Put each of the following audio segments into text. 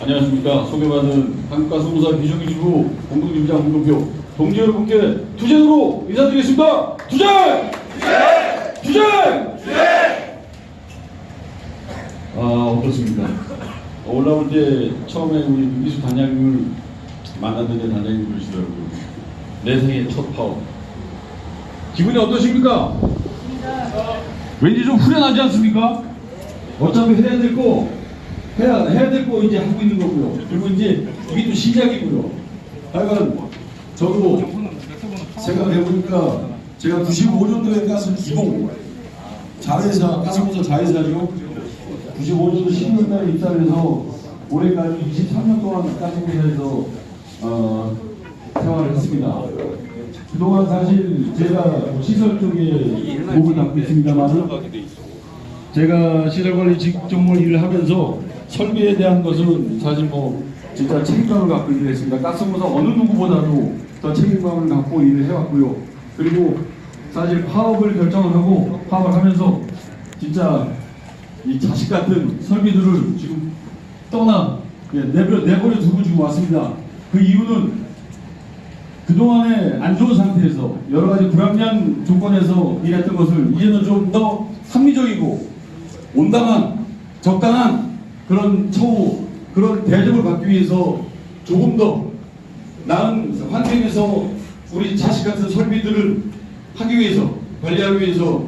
안녕하십니까. 소개받은 한국가스공사 비정규직부 공동팀장 홍동표 동지 여러분께 투쟁으로 인사드리겠습니다. 투쟁! 투쟁! 투쟁! 아, 어떻습니까? 어, 올라올 때 처음에 우리 민기수 단장님을 만났는데 단장님 그러시더라고요. 내 생애 첫 파업. 기분이 어떠십니까? 왠지 좀 후련하지 않습니까? 어차피 해야 될 거, 해야, 해야 될 거 이제 하고 있는 거고요. 그리고 이제 이게 또 시작이고요. 하여간 저도 생각해보니까 제가 95년도에 가스 기공 자회사, 가스공사 자회사죠. 95년도 12월달에 입사를 해서 올해까지 23년 동안 가스공사에서 어, 생활을 했습니다. 그동안 사실 제가 시설 쪽에 목을 담고 있습니다만은 제가 시설관리 직종을 일을 하면서 설비에 대한 것은 사실 뭐 진짜 책임감을 갖고 일을 했습니다. 가스공사 어느 누구보다도 더 책임감을 갖고 일을 해왔고요. 그리고 사실 파업을 결정을 하고 파업을 하면서 진짜 이 자식 같은 설비들을 지금 떠나 예, 내버려, 내버려 두고 지금 왔습니다. 그 이유는 그동안에 안 좋은 상태에서 여러 가지 불합리한 조건에서 일했던 것을 이제는 좀 더 합리적이고 온당한 적당한 그런 처우 그런 대접을 받기 위해서 조금 더 나은 환경에서 우리 자식 같은 설비들을 하기 위해서 관리하기 위해서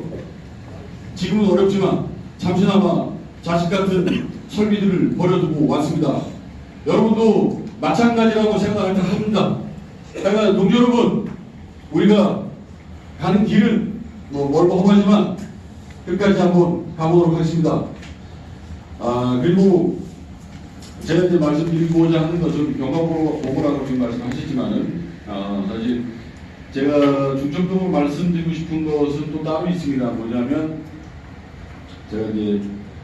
지금은 어렵지만 잠시나마 자식 같은 설비들을 버려두고 왔습니다. 여러분도 마찬가지라고 생각할 때 합니다. 그러니까 동지 여러분, 우리가 가는 길은 뭐 멀고 험하지만 끝까지 한번 가보도록 하겠습니다. 아 그리고 제가 이제 말씀드리고자 하는 것은 경과보고라고 지금 말씀하셨지만은 아, 사실 제가 중점적으로 말씀드리고 싶은 것은 또 따로 있습니다. 뭐냐면 제가 이제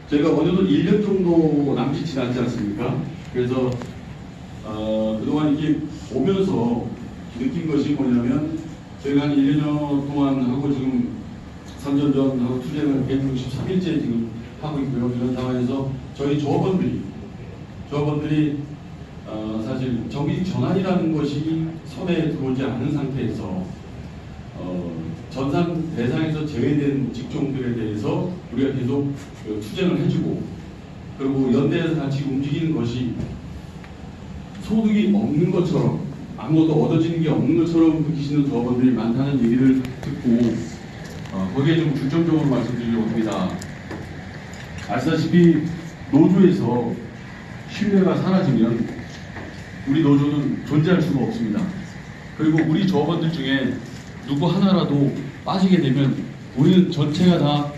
제가 어느덧 1년 정도 남짓 지났지 않습니까? 그래서 어, 그동안 이렇게 오면서 느낀 것이 뭐냐면 저희가 한 1년 동안 하고 지금 3년 전 하고 투쟁을 163일째 지금 하고 있고요. 이런 상황에서 저희 조합원들이 조합원들이 어, 사실 정규직 전환이라는 것이 손에 들어오지 않은 상태에서 어, 전산 대상에서 제외된 직종들에 대해서 우리가 계속 그 투쟁을 해주고 그리고 연대해서 같이 움직이는 것이 소득이 없는 것처럼 아무것도 얻어지는 게 없는 것처럼 느끼시는 조합원들이 많다는 얘기를 듣고 어, 거기에 좀 중점적으로 말씀드리려고 합니다. 아시다시피 노조에서 신뢰가 사라지면 우리 노조는 존재할 수가 없습니다. 그리고 우리 조합원들 중에 누구 하나라도 빠지게 되면 우리는 전체가 다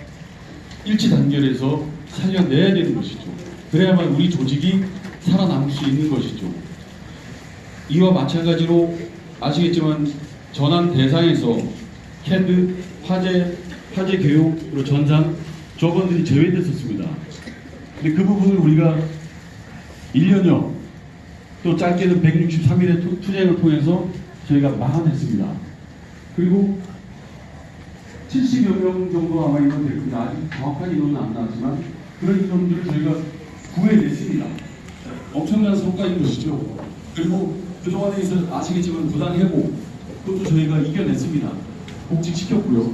일치 단결해서 살려내야 되는 것이죠. 그래야만 우리 조직이 살아남을 수 있는 것이죠. 이와 마찬가지로 아시겠지만 전환 대상에서 캐드, 화재, 화재 교육, 그리고 전산 조합원들이 제외됐었습니다. 근데 그 부분을 우리가 1년여 또 짧게는 163일의 투쟁을 통해서 저희가 막아냈습니다. 그리고 70여 명 정도 아마 인원 될 겁니다. 아직 정확한 인원은 안 나왔지만 그런 인원들을 저희가 구해냈습니다. 엄청난 성과인 것이죠. 그리고 그동안에 있어 아시겠지만 부당해고 그것도 저희가 이겨냈습니다. 복직시켰고요.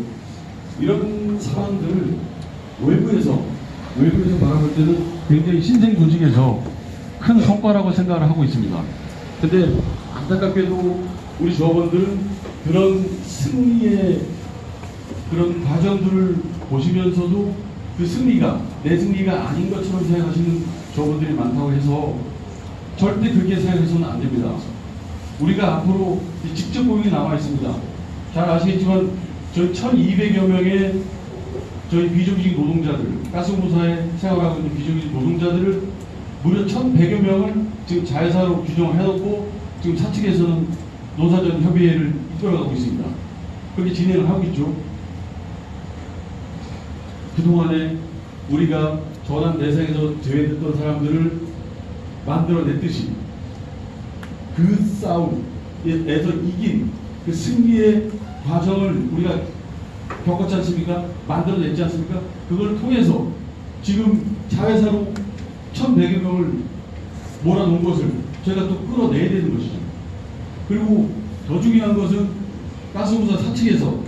이런 상황들을 외부에서 외부에서 바라볼 때는 굉장히 신생 조직에서 큰 성과라고 생각을 하고 있습니다. 근데 안타깝게도 우리 조합원들은 그런 승리의 그런 과정들을 보시면서도 그 승리가 내 승리가 아닌 것처럼 생각하시는 조합원들이 많다고 해서 절대 그렇게 생각해서는 안 됩니다. 우리가 앞으로 이 직접 고용이 나와 있습니다. 잘 아시겠지만 저희 1,200여 명의 저희 비정규직 노동자들, 가스공사에 생활하고 있는 비정규직 노동자들을 무려 1,100여 명을 지금 자회사로 규정을 해놓고 지금 사측에서는 노사전 협의회를 이끌어가고 있습니다. 그렇게 진행을 하고 있죠. 그동안에 우리가 전환 대상에서 제외됐던 사람들을 만들어냈듯이 그 싸움에서 이긴 그 승리의 과정을 우리가 겪었지 않습니까? 만들어냈지 않습니까? 그걸 통해서 지금 자회사로 1,100여 명을 몰아놓은 것을 저희가 또 끌어내야 되는 것이죠. 그리고 더 중요한 것은 가스공사 사측에서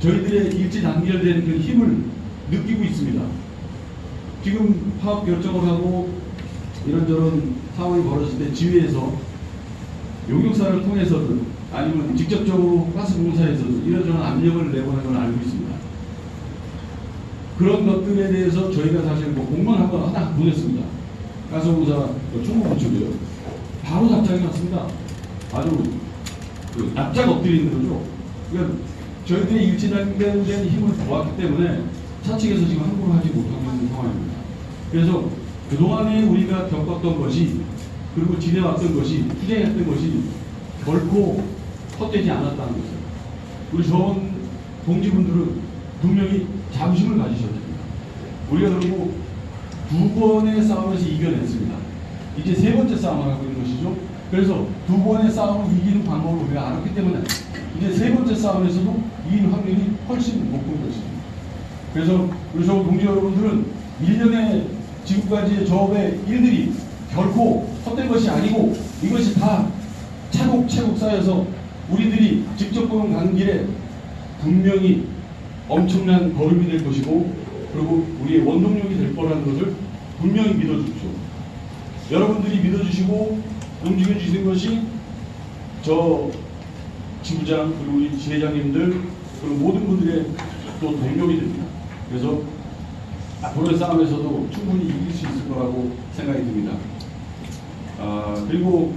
저희들의 일지 단결된 그 힘을 느끼고 있습니다. 지금 파업 결정을 하고 이런저런 상황이 벌어질 때 지회에서 용역사를 통해서든 아니면 직접적으로 가스공사에서도 이런저런 압력을 내보낸 걸 알고 있습니다. 그런 것들에 대해서 저희가 사실 뭐 공문 한번 하나 보냈습니다. 가스공사 총무부 쪽이요. 바로 답장이 왔습니다. 아주 그 납작 엎드리는 거죠. 그러니까 저희들이 일치단계된 힘을 보았기 때문에 사측에서 지금 함부로 하지 못하고 있는 상황입니다. 그래서 그동안에 우리가 겪었던 것이 그리고 지내왔던 것이 투쟁했던 것이 결코 헛되지 않았다는 것을 우리 전 동지분들은 분명히 자부심을 가지셔야 됩니다. 우리가 그리고 두 번의 싸움에서 이겨냈습니다. 이제 세 번째 싸움을 하고 있는 것이죠. 그래서 두 번의 싸움을 이기는 방법을 우리가 알았기 때문에 이제 세 번째 싸움에서도 이기는 확률이 훨씬 높은 것입니다. 그래서 우리 저 동지 여러분들은 1년의 지금까지의 저업의 일들이 결코 헛된 것이 아니고 이것이 다 차곡차곡 쌓여서 우리들이 직접 보는 가는 길에 분명히 엄청난 걸음이 될 것이고 그리고 우리의 원동력이 될 거라는 것을 분명히 믿어주십시오. 여러분들이 믿어주시고 움직여 주시는 것이 저 지부장 그리고 우리 지회장님들 그리고 모든 분들의 또 동력이 됩니다. 그래서 앞으로의 싸움에서도 충분히 이길 수 있을 거라고 생각이 듭니다. 아, 그리고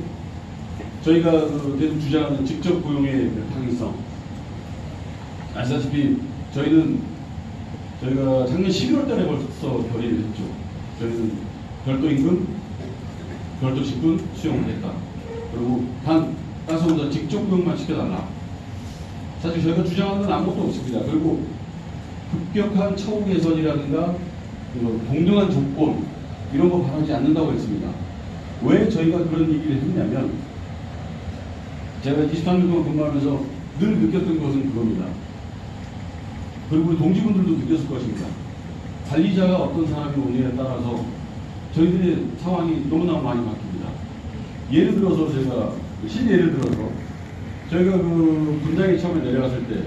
저희가 그 주장하는 직접 고용의 그 당위성 아시다시피 저희는 저희가 작년 11월 달에 벌써 결의를 했죠. 저희는 별도 임금, 별도 직분 수용을 했다. 그리고 단 가스공사 직접 고용만 시켜달라. 사실 저희가 주장하는 건 아무것도 없습니다. 그리고 급격한 처우 개선이라든가 동등한 조건 이런 거 바라지 않는다고 했습니다. 왜 저희가 그런 얘기를 했냐면 제가 23년 동안 근무하면서 늘 느꼈던 것은 그겁니다. 그리고 우리 동지분들도 느꼈을 것입니다. 관리자가 어떤 사람이 오느냐에 따라서 저희들의 상황이 너무나 많이 바뀝니다. 예를 들어서 제가 실예를 들어서 저희가 그 분장에 처음에 내려갔을 때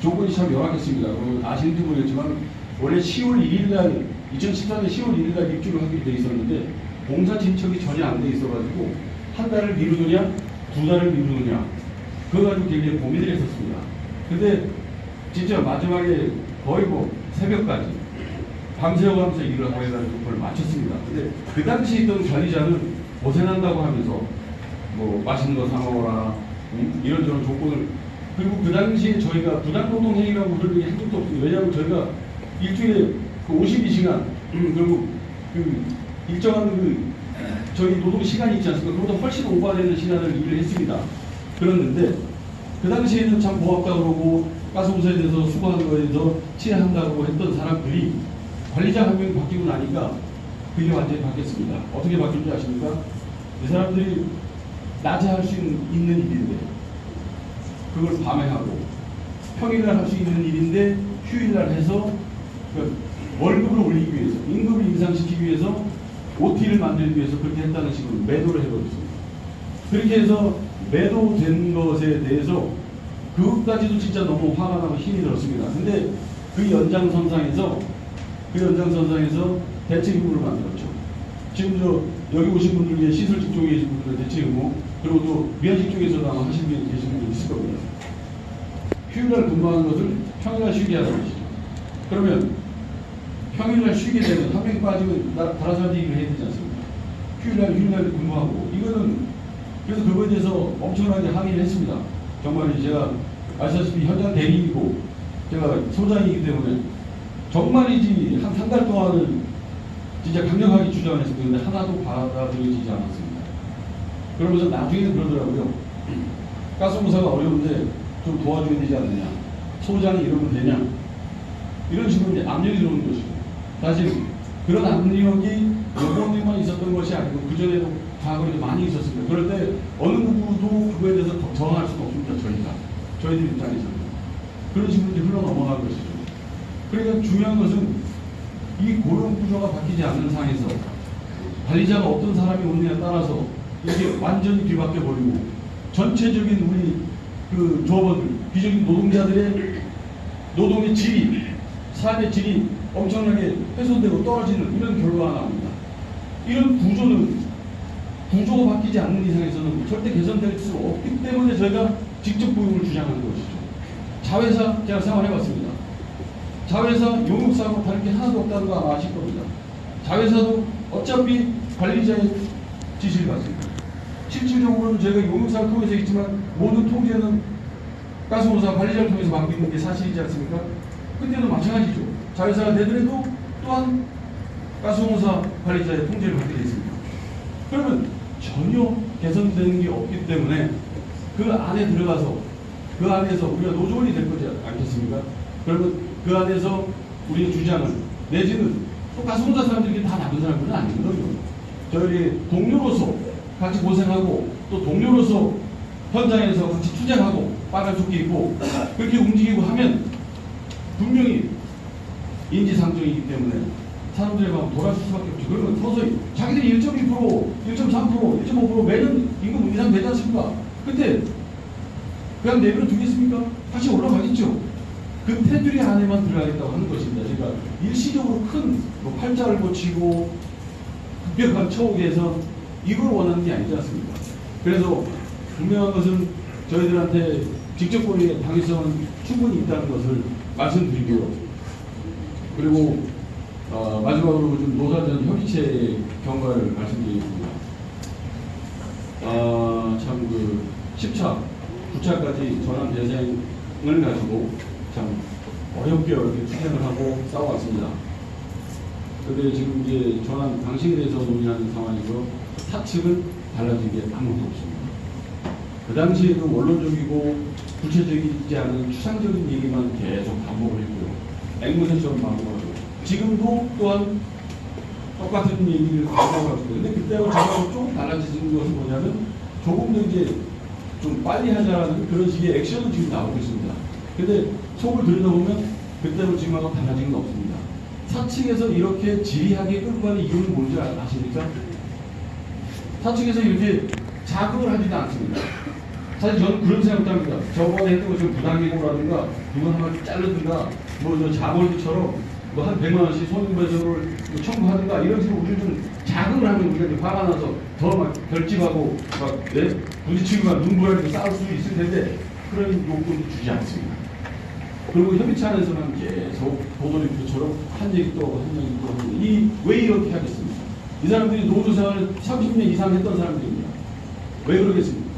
조건이 참 열악했습니다. 그 아시는지 모르겠지만 원래 10월 1일 날 2014년 10월 1일 날 입주를 하기로 돼 있었는데 공사 진척이 전혀 안 돼 있어가지고 한 달을 미루느냐 두 달을 미루느냐 그거 가지고 굉장히 고민을 했었습니다. 근데 진짜 마지막에 거의 뭐 새벽까지 밤새워가면서 일을 하고 해가지고 그걸 마쳤습니다. 근데 그 당시 있던 관리자는 고생한다고 하면서 뭐 맛있는 거 사 먹어라 음, 이런저런 조건을 그리고 그 당시에 저희가 부당노동 행위라고 그런 게한 적도 없습니다. 왜냐하면 저희가 일주일에 그 52시간 음, 그리고 그 일정한 그 저희 노동 시간이 있지 않습니까? 그보다 훨씬 오버되는 시간을 일을 했습니다. 그랬는데 그 당시에는 참 고맙다 그러고 가스공사에 대해서 수고하는 거에 대해서 치해한다고 했던 사람들이 관리자 한 명이 바뀌고 나니까 그게 완전히 바뀌었습니다. 어떻게 바뀐지 아십니까? 이 사람들이 낮에 할 수 있는 일인데 그걸 밤에 하고 평일날 할 수 있는 일인데 휴일날 해서 그 월급을 올리기 위해서 임금을 인상시키기 위해서 OT를 만들기 위해서 그렇게 했다는 식으로 매도를 해버렸습니다. 그렇게 해서 매도된 것에 대해서 그것까지도 진짜 너무 화가 나고 힘이 들었습니다. 근데 그 연장선상에서 그 연장선상에서 대책임무를 만들었죠. 지금 저 여기 오신 분들 중에 시설직 쪽에 계신 분들은 대책임무 그리고 또 미화직 쪽에서도 아마 하신 분이 계신 분들 있을 겁니다. 휴일날 근무하는 것을 평일날 쉬게 하는 것이죠. 그러면 평일날 쉬게 되면 한명 빠지면 나- 다른 사람들이 일을 해야 되지 않습니까? 휴일날 휴일날 근무하고 이거는 그래서 그거에 대해서 엄청나게 항의를 했습니다. 정말 제가 아시다시피 현장 대리이고 제가 소장이기 때문에 정말이지 한 한 달 동안은 진짜 강력하게 주장을 했었는데 하나도 받아들여지지 않았습니다. 그러면서 나중에는 그러더라고요. 가스공사가 어려운데 좀 도와줘야 되지 않느냐. 소장이 이러면 되냐. 이런 식으로 이제 압력이 들어오는 것이고. 사실 그런 압력이 요번에만 있었던 것이 아니고 그전에도 과거에도 많이 있었습니다. 그럴 때 어느 누구도 그거에 대해서 더- 저항할 수가 없습니다. 저희가. 저희들 입장에서는. 그런 식으로 이제 흘러 넘어갈 것이죠. 그러니까 중요한 것은 이 고용 구조가 바뀌지 않는 상에서 관리자가 어떤 사람이 오느냐에 따라서 이게 완전히 뒤바뀌어 버리고 전체적인 우리 그 조합원들, 비정규 노동자들의 노동의 질이, 삶의 질이 엄청나게 훼손되고 떨어지는 이런 결과가 나옵니다. 이런 구조는 구조가 바뀌지 않는 이상에서는 절대 개선될 수 없기 때문에 저희가 직접 고용을 주장하는 것이죠. 자회사 제가 생활해봤습니다. 자회사 용역사하고 다른 게 하나도 없다는 거 아마 아실 겁니다. 자회사도 어차피 관리자의 지시를 받습니다. 실질적으로는 저희가 용역사를 통해서 있지만 모든 통제는 가스공사 관리자를 통해서 맡고 있는 게 사실이지 않습니까? 그때도 마찬가지죠. 자회사가 되더라도 또한 가스공사 관리자의 통제를 받게 되어 있습니다. 그러면 전혀 개선되는 게 없기 때문에 그 안에 들어가서 그 안에서 우리가 노조원이 될 거지 않겠습니까? 그러면 그 안에서 우리의 주장은 내지는 또 가스공사 사람들이 다 나쁜 사람들은 아니거든요. 저희 동료로서 같이 고생하고 또 동료로서 현장에서 같이 투쟁하고 빨간 조끼 입고 그렇게 움직이고 하면 분명히 인지상정이기 때문에 사람들의 마음 돌아설 수밖에 없죠. 그러면 서서히 자기들이 1.2%, 1.3%, 1.5% 매년 임금 인상 되지 않습니까? 근데 그냥 내버려 두겠습니까? 다시 올라가겠죠. 그 테두리 안에만 들어가겠다고 하는 것입니다. 그러니까 일시적으로 큰 뭐 팔자를 고치고 급격한 처우에서 이걸 원하는 게 아니지 않습니까? 그래서 분명한 것은 저희들한테 직접 고리의 당위성은 충분히 있다는 것을 말씀드리고요. 그리고 어, 마지막으로 좀 노사전 협의체 경과를 말씀드리겠습니다. 아, 참 그 10차, 9차까지 전환 대상을 가지고 참 어렵게 어렵게 투쟁을 하고 싸워왔습니다. 근데 지금 이제 전환 방식에 대해서 논의하는 상황에서 사측은 달라진 게 아무것도 없습니다. 그 당시에도 원론적이고 구체적이지 않은 추상적인 얘기만 계속 반복을 했고요. 앵무새처럼 반복하고 지금도 또한 똑같은 얘기를 반복하고. 근데 그때하고 저하고 조금 달라진 것은 뭐냐면 조금 더 이제 좀 빨리 하자라는 그런 식의 액션은 지금 나오고 있습니다. 근데 속을 들여다보면 그때로 지금하고 달라진 건 없습니다. 사측에서 이렇게 지리하게 끌고 가는 이유는 뭔지 아- 아십니까? 사측에서 이렇게 자극을 하지도 않습니다. 사실 저는 그런 생각도 합니다. 저번에 했던 것처럼 부당이고라든가 누가 한번 자르든가 뭐저 자벌기처럼 뭐 한 100만 원씩 손해배상을 청구하든가 이런 식으로 우리를 좀 자극을 하면 우리가 이제 화가 나서 더 막 결집하고 막 네? 부딪히고 막 눈물하고 싸울 수 있을 텐데 그런 요건을 주지 않습니다. 그리고 협의체 안에서는 계속 보도리프처럼 한 얘기 또한 얘기 또 하고 이왜 이렇게 하겠습니까? 이 사람들이 노조 생활을 30년 이상 했던 사람들입니다. 왜 그러겠습니까?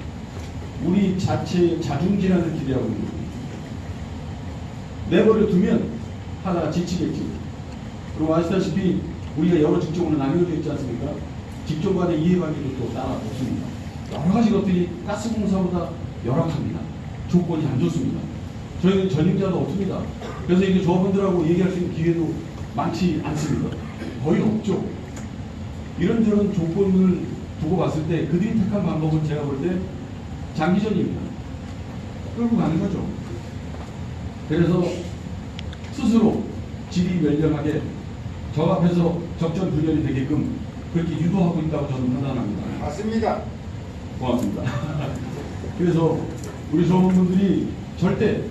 우리 자체의 자중질환을 기대하고 있는. 내버려 두면 하다가 지치겠지. 그리고 아시다시피 우리가 여러 직종으로 나뉘어져 있지 않습니까? 직종 간의 이해관계도 또 따라 없습니다. 여러 가지 것들이 가스공사보다 열악합니다. 조건이 안 좋습니다. 저희는 전임자도 없습니다. 그래서 이게 조합원들하고 얘기할 수 있는 기회도 많지 않습니다. 거의 없죠. 이런저런 조건을 두고 봤을 때 그들이 택한 방법은 제가 볼 때 장기전입니다. 끌고 가는 거죠. 그래서 스스로 질이 멸렬하게 저 앞에서 적전 분열이 되게끔 그렇게 유도하고 있다고 저는 판단합니다. 맞습니다. 고맙습니다. 그래서 우리 조합원분들이 절대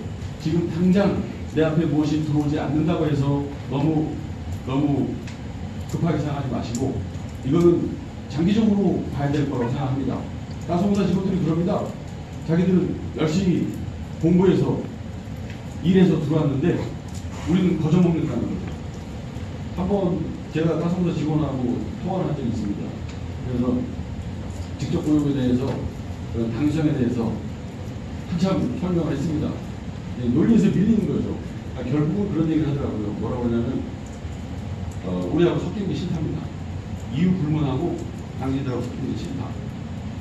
지금 당장 내 앞에 무엇이 들어오지 않는다고 해서 너무 너무 급하게 생각하지 마시고 이거는 장기적으로 봐야 될 거라고 생각합니다. 가스공사 직원들이 그럽니다. 자기들은 열심히 공부해서 일해서 들어왔는데 우리는 거저먹는다는 거죠. 한번 제가 가스공사 직원하고 통화를 한 적이 있습니다. 그래서 직접 고용에 대해서 당성에 대해서 한참 설명을 했습니다. 네, 논리에서 밀리는 거죠. 아, 결국은 그런 얘기를 하더라고요. 뭐라고 하냐면 어, 우리하고 섞이는 게 싫답니다. 이유 불문하고 당신들하고 섞이는 게 싫다.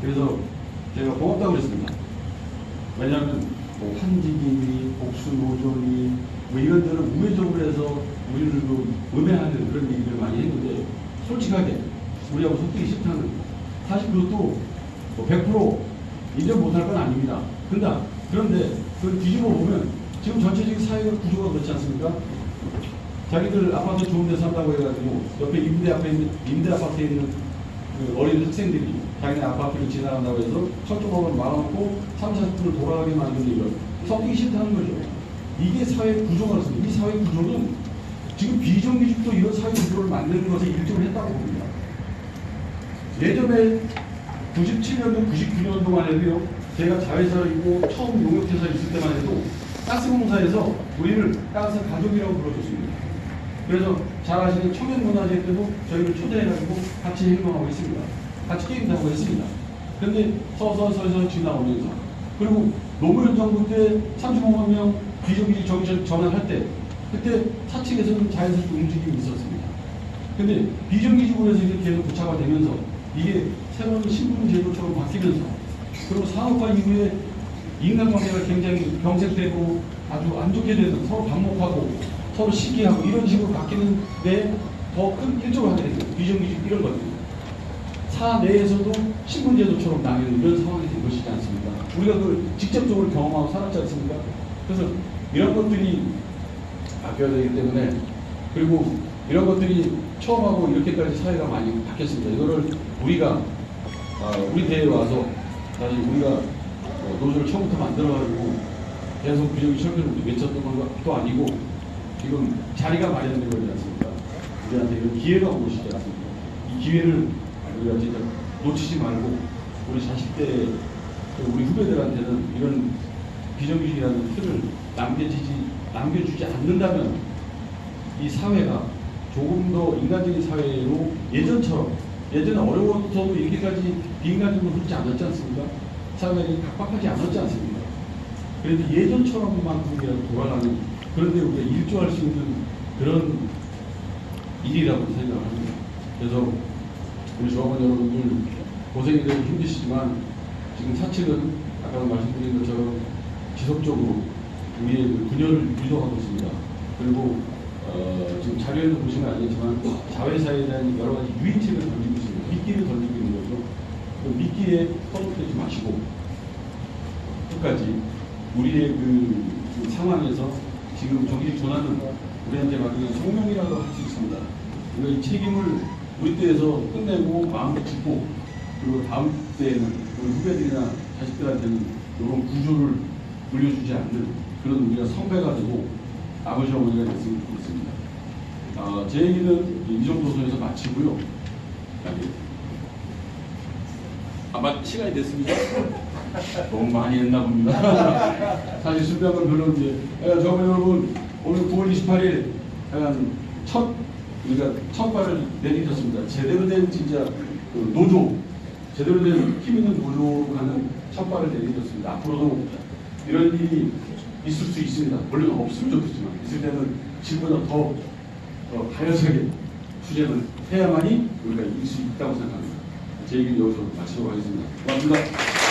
그래서 제가 고맙다고 그랬습니다. 왜냐하면 뭐 환직이니 복수 노조니 뭐 이런저런 우회적으로 해서 우리를 그 음해하는 그런 얘기를 많이 했는데 솔직하게 우리하고 섞이기 싫다는 사실 그것도 뭐 100% 인정 못할 건 아닙니다. 근데 그런데 그걸 뒤집어 보면 지금 전체적인 사회적 구조가 그렇지 않습니까? 자기들 아파트 좋은 데 산다고 해가지고 옆에 임대 앞에 있는 임대 아파트에 있는 그 어린 학생들이 자기네 아파트를 지나간다고 해서 철조망을 막아놓고 3, 40분을 돌아가게 만드는 이런 섞이기 싫다는 거죠. 이게 사회 구조가 그렇습니다. 이 사회 구조는 지금 비정규직도 이런 사회 구조를 만드는 것에 일조를 했다고 봅니다. 예전에 97년도, 99년도만 해도요, 제가 자회사이고 처음 용역회사 있을 때만 해도 가스공사에서 우리를 가스 가족이라고 불러줬습니다. 그래서 잘 아시는 청년문화제 때도 저희를 초대해가지고 같이 행동하고 있습니다. 같이 게임도 하고 했습니다. 근데 서서서서 지나오면서 그리고 노무현 정부 때 35만 명 비정규직 정시 전환할 때 그때 사측에서는 자연스럽게 움직임이 있었습니다. 근데 비정규직으로 해서 이렇게 계속 고착화 되면서 이게 새로운 신분 제도처럼 바뀌면서 그리고 산업화 이후에 인간관계가 굉장히 경색되고 아주 안 좋게 되는 서로 반목하고 서로 시기하고 이런 식으로 바뀌는데 더 큰 일조를 하게 됩니다. 비정규직 이런 것들. 사 내에서도 신분제도처럼 나뉘는 이런 상황이 된 것이지 않습니까? 우리가 그걸 직접적으로 경험하고 살았지 않습니까? 그래서 이런 것들이 바뀌어야 되기 때문에 그리고 이런 것들이 처음하고 이렇게까지 사회가 많이 바뀌었습니다. 이거를 우리가 아, 우리 대회에 와서 다시 우리가 어, 노조를 처음부터 만들어가지고 계속 비정규 철폐를 외쳤던 것도 아니고 지금 자리가 마련된 거지 않습니까? 우리한테 이런 기회가 온 것이지 않습니까? 이 기회를 우리가 진짜 놓치지 말고 우리 자식 때또 우리 후배들한테는 이런 비정규직이라는 틀을 남겨지지 남겨주지 않는다면 이 사회가 조금 더 인간적인 사회로 예전처럼 예전에 어려워서도 이렇게까지 비인간적으로 흐르지 않았지 않습니까? 사회가 각박하지 않았지 않습니까? 그래도 예전처럼만큼이라도 돌아가는 그런데 우리가 일조할 수 있는 그런 일이라고 생각을 합니다. 그래서 우리 조합원 여러분들 고생이 되고 힘드시지만 지금 사측은 아까 말씀드린 것처럼 지속적으로 우리의 그 분열을 유도하고 있습니다. 그리고 어, 지금 자료에도 보시면 알겠지만 자회사에 대한 여러 가지 유인책을 던지고 있습니다. 미끼를 던지고 있는 거죠. 그 미끼에 허덕대지 마시고 끝까지 우리의 그, 그 상황에서 지금 정규직 전환은 우리한테 맡기는 성명이라고 할 수 있습니다. 우리가 이 책임을 우리 때에서 끝내고 마음을 짓고 그리고 다음 때에는 우리 후배들이나 자식들한테는 이런 구조를 물려주지 않는 그런 우리가 선배가 되고 아버지 어머니가 됐으면 좋겠습니다. 아, 제 얘기는 이 정도 선에서 마치고요. 여기. 아마 시간이 됐습니다. 너무 많이 했나 봅니다. 사실 준비한 건 별로 이제 저번 여러분 오늘 9월 28일 약간 첫 우리가 첫 발을 내딛었습니다. 제대로 된 진짜 그 노조 제대로 된 힘 있는 노조로 가는 첫 발을 내딛었습니다. 앞으로도 이런 일이 있을 수 있습니다. 물론 없으면 좋겠지만 있을 때는 지금보다 더, 더 가열차게 투쟁을 해야만이 우리가 이길 수 있다고 생각합니다. 제 얘기는 여기서 마치도록 하겠습니다. 고맙습니다.